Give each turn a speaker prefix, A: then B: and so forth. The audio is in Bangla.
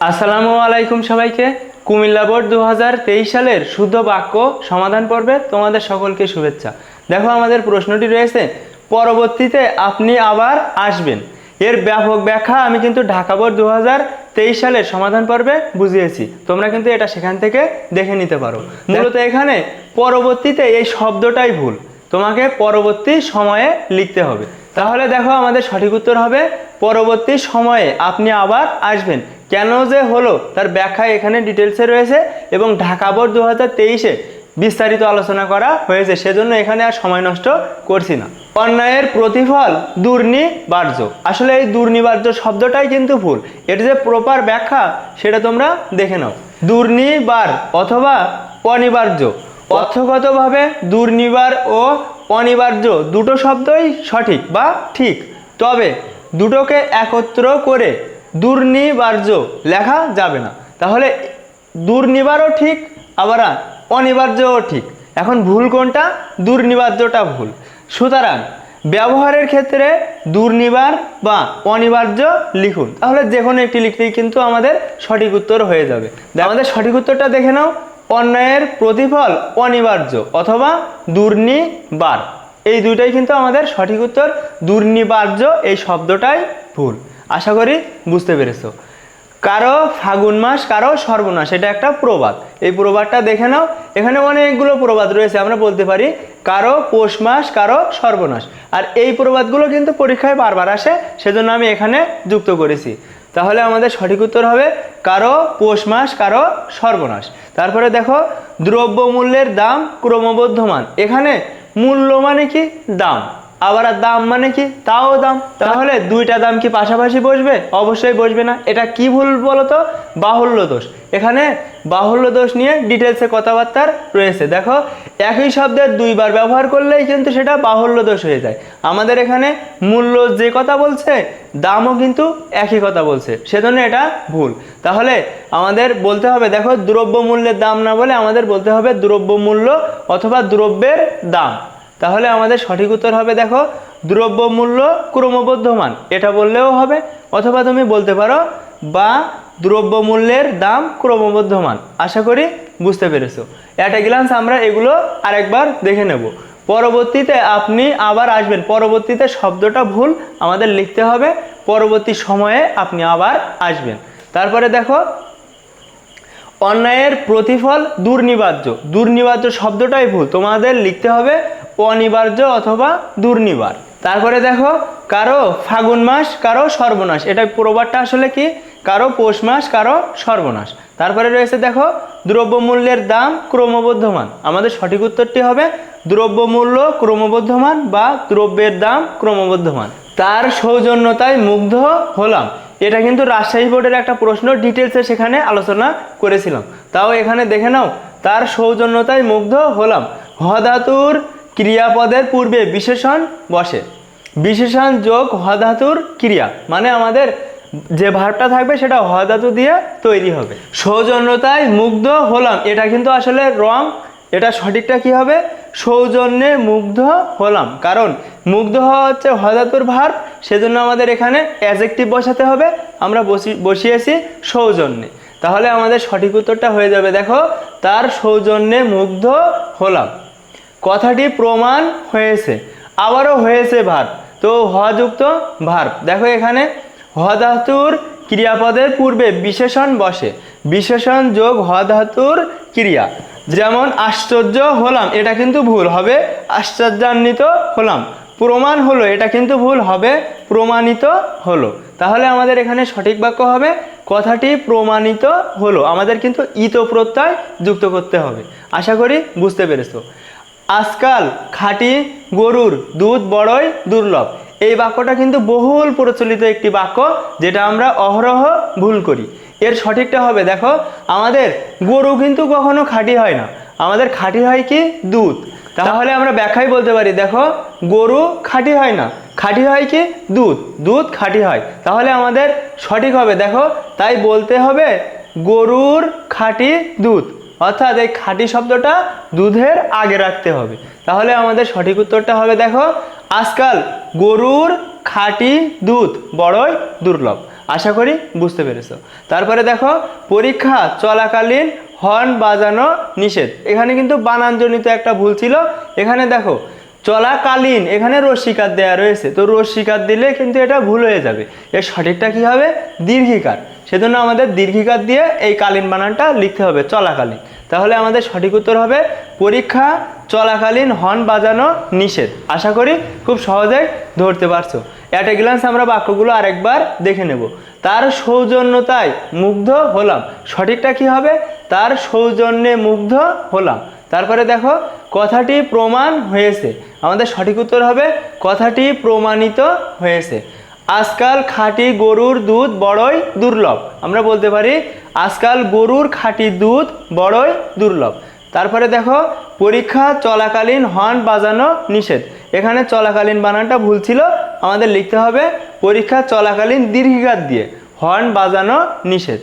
A: আসসালামু আলাইকুম সবাইকে। কুমিল্লা বোর্ড দু হাজার তেইশ সালের শুদ্ধ বাক্য সমাধান পর্বে তোমাদের সকলকে শুভেচ্ছা। দেখো আমাদের প্রশ্নটি রয়েছে, পরবর্তীতে আপনি আবার আসবেন। এর ব্যাপক ব্যাখ্যা আমি কিন্তু ঢাকা বোর্ড দু হাজার তেইশ সালের সমাধান পর্বে বুঝিয়েছি। তোমরা কিন্তু এটা সেখান থেকে দেখে নিতে পারো। মূলত এখানে পরবর্তীতে এই শব্দটাই ভুল। তোমাকে পরবর্তী সময়ে লিখতে হবে। তাহলে দেখো আমাদের সঠিক উত্তর হবে, পরবর্তী সময়ে আপনি আবার আসবেন। কেন যে হলো? তার ব্যাখ্যা এখানে ডিটেলসে রয়েছে এবং ঢাকা বোর্ড দু হাজার তেইশে বিস্তারিত আলোচনা করা হয়েছে। সেজন্য এখানে আর সময় নষ্ট করছি না। অন্যায়ের প্রতিফল দুর্নিবার্য। আসলে এই দুর্নিবার্য শব্দটাই কিন্তু ভুল। এর যে প্রপার ব্যাখ্যা, সেটা তোমরা দেখে নাও। দুর্নিবার অথবা অনিবার্য। অর্থগতভাবে দুর্নিবার ও অনিবার্য দুটো শব্দই সঠিক বা ঠিক। তবে দুটোকে একত্র করে দুর্নিবার্য, লেখা যাবে না। তাহলে দুর্নিবারও ঠিক, আবার অনিবার্যও ঠিক। এখন ভুল কোনটা? দুর্নিবার্যটা ভুল। সুতরাং ব্যবহারের ক্ষেত্রে দুর্নিবার বা অনিবার্য লিখুন। তাহলে যে কোনো একটি লিখলেই কিন্তু আমাদের সঠিক উত্তর হয়ে যাবে। আমাদের সঠিক উত্তরটা দেখে নাও। অন্যায়ের প্রতিফল অনিবার্য অথবা দুর্নিবার। এই দুইটাই কিন্তু আমাদের সঠিক উত্তর। দুর্নিবার্য এই শব্দটাই ভুল। আশা করি বুঝতে পেরেছ। কারও ফাগুন মাস, কারও সর্বনাশ, এটা একটা প্রবাদ। এই প্রবাদটা দেখে নাও, এখানে অনেকগুলো প্রবাদ রয়েছে, আমরা বলতে পারি কারও পৌষ মাস, কারও সর্বনাশ। আর এই প্রবাদগুলো কিন্তু পরীক্ষায় বারবার আসে, সেজন্য আমি এখানে যুক্ত করেছি। তাহলে আমাদের সঠিক উত্তর হবে কারও পৌষ মাস, কারও সর্বনাশ। তারপরে দেখো, দ্রব্যমূল্যের দাম ক্রমবর্ধমান। এখানে মূল্য মানে কি? দাম। আবার দাম মানে কি? তাও দাম। তাহলে দুইটা দাম কি পাশাপাশি বসবে? অবশ্যই বসবে না। এটা কি ভুল বলো তো বাহুল্য দোষ। এখানে বাহুল্য দোষ নিয়ে ডিটেলসে কথাবার্তা রয়েছে। দেখো, একই শব্দের দুইবার ব্যবহার করলেই কিন্তু সেটা বাহুল্য দোষ হয়ে যায়। আমাদের এখানে মূল্য যে কথা বলছে, দামও কিন্তু একই কথা বলছে। সেজন্য এটা ভুল। তাহলে আমাদের বলতে হবে, দেখো দ্রব্য মূল্যের দাম না বলে আমাদের বলতে হবে দ্রব্য মূল্য অথবা দ্রব্যের দাম। তাহলে আমাদের সঠিক উত্তর হবে দেখো দ্রব্যমূল্য ক্রমবর্ধমান। এটা বললেও হবে, অথবা তুমি বলতে পারো, বা দ্রব্যমূল্যের দাম ক্রমবর্ধমান। আশা করি বুঝতে পেরেছ। অ্যাট এ গ্লান্স আমরা এগুলো আরেকবার দেখে নেব। পরবর্তীতে আপনি আবার আসবেন। পরবর্তীতে শব্দটা ভুল আমাদের লিখতে হবে। পরবর্তী সময়ে আপনি আবার আসবেন। তারপরে দেখো অন্যায়ের প্রতিফল দুর্নিবার্য। দুর্নিবার্য শব্দটাই ভুল। তোমাদের লিখতে হবে অনিবার্য অথবা দুর্নিবার। তারপরে দেখো, কারও ফাগুন মাস, কারও সর্বনাশ। এটা প্রবাদটা আসলে কি? কারও পৌষ মাস, কারও সর্বনাশ। তারপরে রয়েছে দেখো, দ্রব্যমূল্যের দাম ক্রমবর্ধমান। আমাদের সঠিক উত্তরটি হবে দ্রব্যমূল্য ক্রমবর্ধমান বা দ্রব্যের দাম ক্রমবর্ধমান। তার সৌজন্যতায় মুগ্ধ হলাম। এটা কিন্তু রাজশাহী বোর্ডের একটা প্রশ্ন ডিটেলসে সেখানে আলোচনা করেছিলাম। তাও এখানে দেখে নাও, তার সৌজন্যতায় মুগ্ধ হলাম। হধাতুর ক্রিয়াপদের পূর্বে বিশেষণ বসে। বিশেষণ যোগ হধাতুর ক্রিয়া মানে আমাদের যে ভাবটা থাকবে সেটা হধাতু দিয়ে তৈরি হবে। সৌজন্যতায় মুগ্ধ হলাম, এটা কিন্তু আসলে রং, এটা সঠিকটা কি হবে? সৌজন্যে মুগ্ধ হলাম। কারণ মুগ্ধ হওয়া হচ্ছে হধাতুর ভার, সেজন্য আমাদের এখানে অ্যাজেক্টিভ বসাতে হবে। আমরা বসি, বসিয়েছি সৌজন্যে। তাহলে আমাদের সঠিক উত্তরটা হয়ে যাবে, দেখো, তার সৌজন্যে মুগ্ধ হলাম। কথাটি প্রমাণ হয়েছে, আবারও হয়েছে ভার। তো হযুক্ত ভার। দেখো এখানে হ ধাতুর ক্রিয়াপদের পূর্বে বিশেষণ বসে। বিশেষণ যোগ হ ধাতুর ক্রিয়া। যেমন আশ্চর্য হলাম, এটা কিন্তু ভুল হবে। আশ্চর্যান্বিত হলাম। প্রমাণ হলো, এটা কিন্তু ভুল হবে, প্রমাণিত হলো। তাহলে আমাদের এখানে সঠিক বাক্য হবে, কথাটি প্রমাণিত হলো। আমাদের কিন্তু ইত প্রত্যয় যুক্ত করতে হবে। আশা করি বুঝতে পেরেছ। আজকাল খাঁটি গরুর দুধ বড়ই দুর্লভ। এই বাক্যটা কিন্তু বহুল প্রচলিত একটি বাক্য, যেটা আমরা অহরহ ভুল করি। এর সঠিকটা হবে, দেখো, আমাদের গরু কিন্তু কখনো খাঁটি হয় না। আমাদের খাঁটি হয় কি? দুধ। তাহলে আমরা ব্যাখ্যাই বলতে পারি, দেখো, গরু খাঁটি হয় না। খাঁটি হয় কি? দুধ। দুধ খাঁটি হয়। তাহলে আমাদের সঠিক হবে, দেখো, তাই বলতে হবে গরুর খাঁটি দুধ। অর্থাৎ এই খাঁটি শব্দটা দুধের আগে রাখতে হবে। তাহলে আমাদের সঠিক উত্তরটা হবে, দেখো, আজকাল গরুর খাঁটি দুধ বড়ই দুর্লভ। আশা করি বুঝতে পেরেছ। তারপরে দেখো, পরীক্ষা চলাকালীন হর্ন বাজানো নিষেধ। এখানে কিন্তু বানানজনিত একটা ভুল ছিল। এখানে দেখো, চলাকালীন এখানে রশ্মিকার দেয়া রয়েছে। তো রশ্মিকার দিলে কিন্তু এটা ভুল হয়ে যাবে। এর সঠিকটা কি হবে? দীর্ঘিকার। সেজন্য আমাদের দীর্ঘিকার দিয়ে এই কালীন বানানটা লিখতে হবে, চলাকালীন। তাহলে আমাদের সঠিক উত্তর হবে, পরীক্ষা চলাকালীন হর্ন বাজানো নিষেধ। আশা করি খুব সহজেই ধরতে পারছ। অ্যাট এ গ্লান্স আমরা বাক্যগুলো আরেকবার দেখে নেব। তার সৌজন্যতায় মুগ্ধ হলাম। সঠিকটা কি হবে? তার সৌজন্যে মুগ্ধ হলাম। তারপরে দেখো, কথাটি প্রমাণ হয়েছে। আমাদের সঠিক উত্তর হবে, কথাটি প্রমাণিত হয়েছে। আজকাল খাঁটি গরুর দুধ বড়ই দুর্লভ। আমরা বলতে পারি, আজকাল গরুর খাঁটি দুধ বড়ই দুর্লভ। তারপরে দেখো, পরীক্ষা চলাকালীন হর্ন বাজানো নিষেধ। এখানে চলাকালীন বানানটা ভুল ছিল আমাদের লিখতে হবে পরীক্ষা চলাকালীন দীর্ঘিকার দিয়ে হর্ন বাজানো নিষেধ।